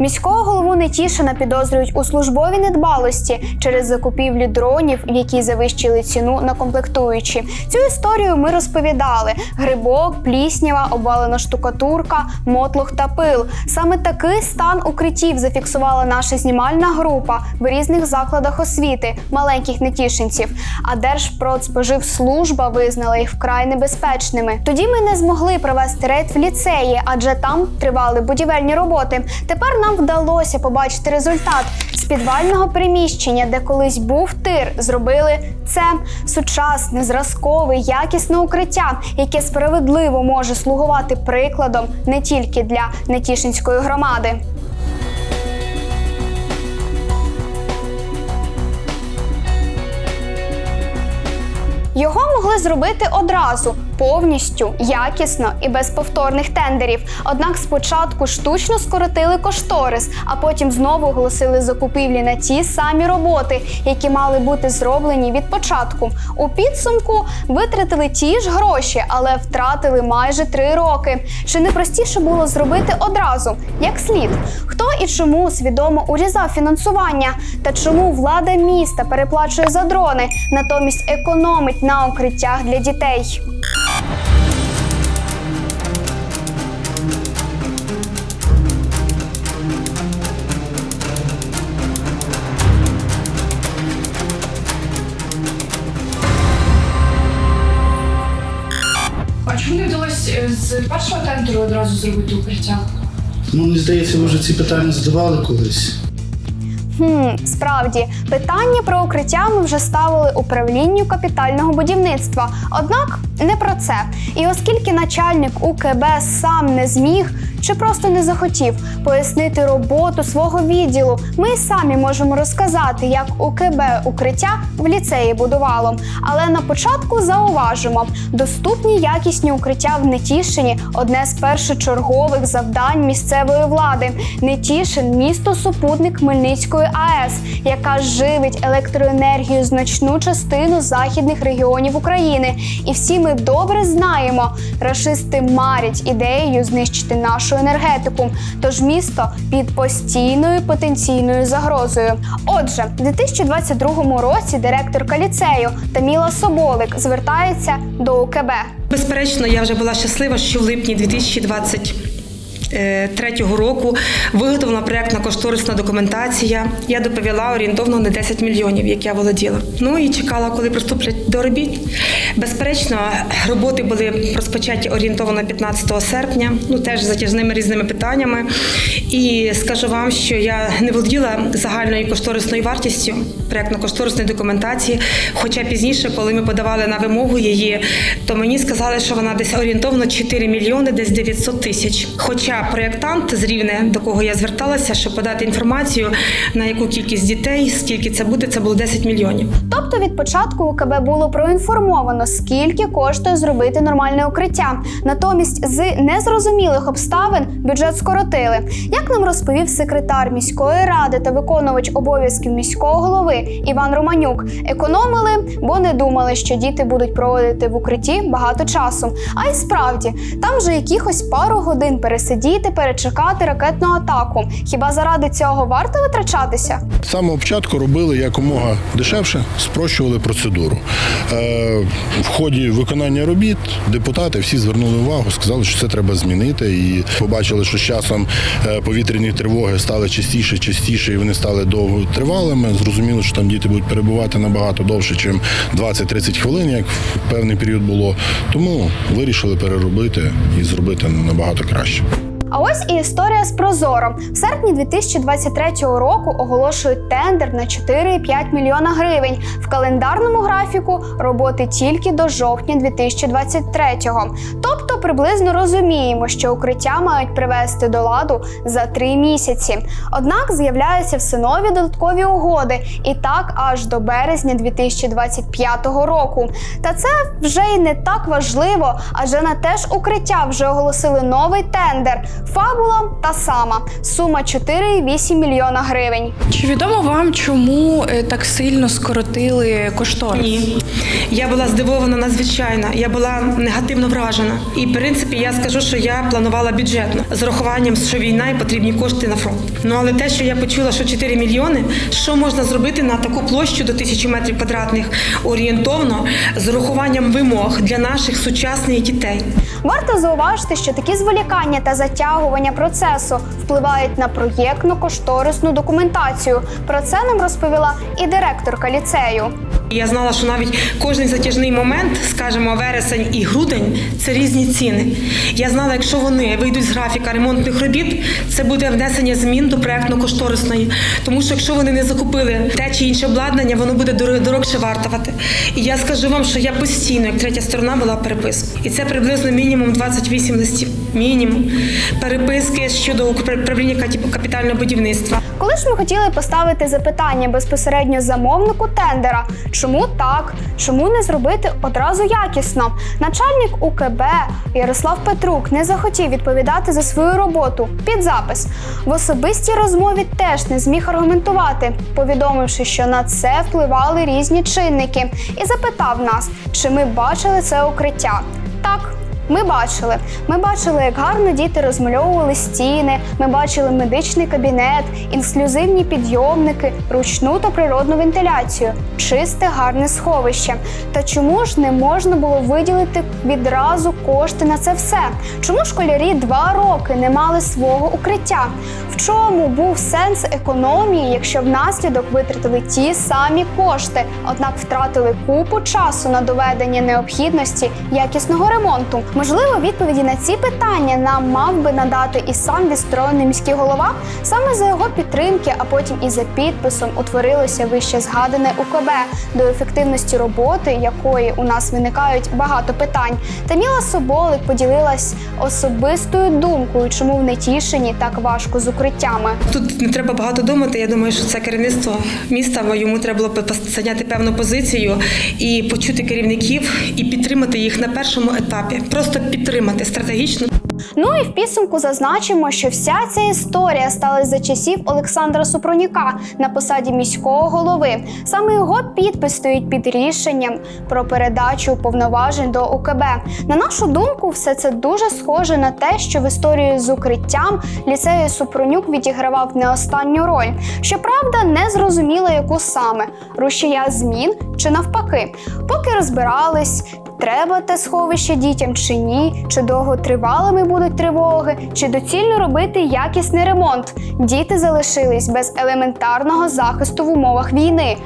Міського голову Нетішина підозрюють у службовій недбалості через закупівлі дронів, які завищили ціну на комплектуючі. Цю історію ми розповідали: грибок, пліснява, обвалена штукатурка, мотлох та пил. Саме такий стан укриттів зафіксувала наша знімальна група в різних закладах освіти, маленьких нетішинців. А Держпродспоживслужба визнала їх вкрай небезпечними. Тоді ми не змогли провести рейд в ліцеї, адже там тривали будівельні роботи. Тепер нам вдалося побачити результат. З підвального приміщення, де колись був тир, зробили це сучасне, зразкове, якісне укриття, яке справедливо може слугувати прикладом не тільки для Нетішинської громади. Його могли зробити одразу, повністю, якісно і без повторних тендерів. Однак спочатку штучно скоротили кошторис, а потім знову оголосили закупівлі на ті самі роботи, які мали бути зроблені від початку. У підсумку витратили ті ж гроші, але втратили майже три роки. Чи не простіше було зробити одразу, як слід? Хто і чому свідомо урізав фінансування? Та чому влада міста переплачує за дрони, натомість економить на укриттях для дітей? А чому не вдалося е, з першого тендеру одразу зробити укриття? Ну, мені здається, ви вже ці питання задавали колись. Хм, справді, питання про укриття ми вже ставили управлінню капітального будівництва. Однак не про це. І оскільки начальник УКБ сам не зміг чи просто не захотів пояснити роботу свого відділу, ми самі можемо розказати, як УКБ укриття в ліцеї будувало. Але на початку зауважимо: доступні якісні укриття в Нетішині одне з першочергових завдань місцевої влади. Нетішин місто супутник Хмельницької АЕС, яка живить електроенергію значну частину західних регіонів України. І всі ми добре знаємо, рашисти марять ідеєю знищити нашу енергетику. Тож місто під постійною потенційною загрозою. Отже, в 2022 році директорка ліцею Таміла Соболик звертається до УКБ. Безперечно, я вже була щаслива, що в липні 2023 року виготовлена проєктна кошторисна документація. Я доповіла орієнтовно на 10 мільйонів, як я володіла. Ну і чекала, коли приступлять до робіт. Безперечно, роботи були розпочаті орієнтовно 15 серпня, ну теж затяжними різними питаннями. І скажу вам, що я не володіла загальною кошторисною вартістю проєктно-кошторисної документації. Хоча пізніше, коли ми подавали на вимогу її, то мені сказали, що вона десь орієнтовно 4 мільйони, десь 900 тисяч. Хоча проєктант з рівне, до кого я зверталася, щоб подати інформацію, на яку кількість дітей, скільки це буде, це було 10 мільйонів. Тобто від початку УКБ було проінформовано, скільки коштує зробити нормальне укриття. Натомість з незрозумілих обставин бюджет скоротили. Як нам розповів секретар міської ради та виконувач обов'язків міського голови Іван Романюк, економили, бо не думали, що діти будуть проводити в укритті багато часу. А й справді, там вже якихось пару годин пересидіти, перечекати ракетну атаку. Хіба заради цього варто витрачатися? З самого початку робили якомога дешевше, спрощували процедуру. Е, в ході виконання робіт депутати всі звернули увагу, сказали, що це треба змінити. І побачили, що з часом е, повітряні тривоги стали частіше, частіше, і вони стали довготривалими. Зрозуміло, що там діти будуть перебувати набагато довше, ніж 20-30 хвилин, як в певний період було. Тому вирішили переробити і зробити набагато краще. А ось і історія з Прозоро. В серпні 2023 року оголошують тендер на 4,5 мільйона гривень. В календарному графіку роботи тільки до жовтня 2023-го. Тобто приблизно розуміємо, що укриття мають привести до ладу за три місяці. Однак з'являються все нові додаткові угоди, і так аж до березня 2025 року. Та це вже й не так важливо, адже на те ж укриття вже оголосили новий тендер. Фабула та сама сума 4,8 мільйона гривень. Чи відомо вам, чому е, так сильно скоротили кошторис? Ні. Я була здивована надзвичайно. Я була негативно вражена. І в принципі я скажу, що я планувала бюджетно з урахуванням, що війна і потрібні кошти на фронт. Ну але те, що я почула, що 4 мільйони, що можна зробити на таку площу до тисячі метрів квадратних орієнтовно з урахуванням вимог для наших сучасних дітей. Варто зауважити, що такі зволікання та затягування процесу впливають на проєктно-кошторисну документацію. Про це нам розповіла і директорка ліцею. Я знала, що навіть кожен затяжний момент, скажімо, вересень і грудень це різні ціни. Я знала, якщо вони вийдуть з графіка ремонтних робіт, це буде внесення змін до проектно-кошторисної. Тому що якщо вони не закупили те чи інше обладнання, воно буде дорогше вартувати. І я скажу вам, що я постійно, як третя сторона, була переписку. І це приблизно мінімум 28 листів. Мінімум переписки щодо управління капітального будівництва. Коли ж ми хотіли поставити запитання безпосередньо замовнику тендера, чому так, чому не зробити одразу якісно? Начальник УКБ Ярослав Петрук не захотів відповідати за свою роботу під запис. В особистій розмові теж не зміг аргументувати, повідомивши, що на це впливали різні чинники, і запитав нас, чи ми бачили це укриття. Так. Ми бачили. Ми бачили, як гарно діти розмальовували стіни. Ми бачили медичний кабінет, інклюзивні підйомники, ручну та природну вентиляцію, чисте гарне сховище. Та чому ж не можна було виділити відразу кошти на це все? Чому школярі два роки не мали свого укриття? В чому був сенс економії, якщо внаслідок витратили ті самі кошти, однак втратили купу часу на доведення необхідності якісного ремонту? Можливо, відповіді на ці питання нам мав би надати і сам відсторонений міський голова. Саме за його підтримки, а потім і за підписом утворилося вище згадане УКБ, до ефективності роботи якої у нас виникають багато питань. Таміла Соболик поділилась особистою думкою, чому в Нетішині так важко з укриттями. Тут не треба багато думати. Я думаю, що це керівництво міста. Йому треба було зайняти певну позицію і почути керівників і підтримати їх на першому етапі. Просто підтримати стратегічно. Ну і в підсумку зазначимо, що вся ця історія сталася за часів Олександра Супронюка на посаді міського голови. Саме його підпис стоїть під рішенням про передачу повноважень до УКБ. На нашу думку, все це дуже схоже на те, що в історії з укриттям ліцею Супронюк відігравав не останню роль. Щоправда, не зрозуміло, яку саме рушія змін чи навпаки. Поки розбирались. Треба те сховище дітям чи ні, чи довготривалими будуть тривоги, чи доцільно робити якісний ремонт. Діти залишились без елементарного захисту в умовах війни.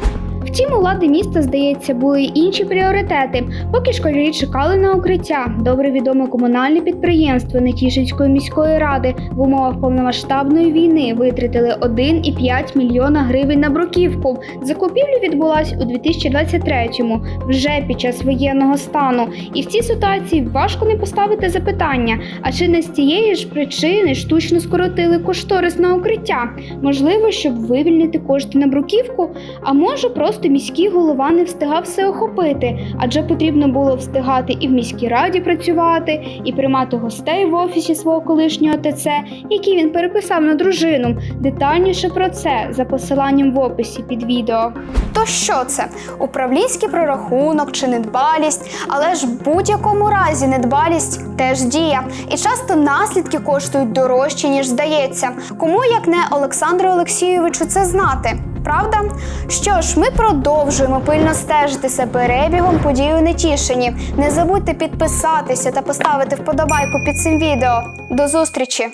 Втім, у влади міста, здається, були інші пріоритети. Поки школярі чекали на укриття, добре відоме комунальне підприємство Нетішинської міської ради в умовах повномасштабної війни витратили 1,5 мільйона гривень на бруківку. Закупівля відбулась у 2023-му, вже під час воєнного стану. І в цій ситуації важко не поставити запитання: а чи не з цієї ж причини штучно скоротили кошторис на укриття? Можливо, щоб вивільнити кошти на бруківку, а може просто міський голова не встигав все охопити, адже потрібно було встигати і в міській раді працювати, і приймати гостей в офісі свого колишнього ТЦ, який він переписав на дружину. Детальніше про це за посиланням в описі під відео. То що це? Управлінський прорахунок чи недбалість, але ж в будь-якому разі недбалість теж дія. І часто наслідки коштують дорожче, ніж здається. Кому як не Олександру Олексійовичу це знати? Правда? Що ж, ми продовжуємо пильно стежити за перебігом подій у Нетішині. Не забудьте підписатися та поставити вподобайку під цим відео. До зустрічі!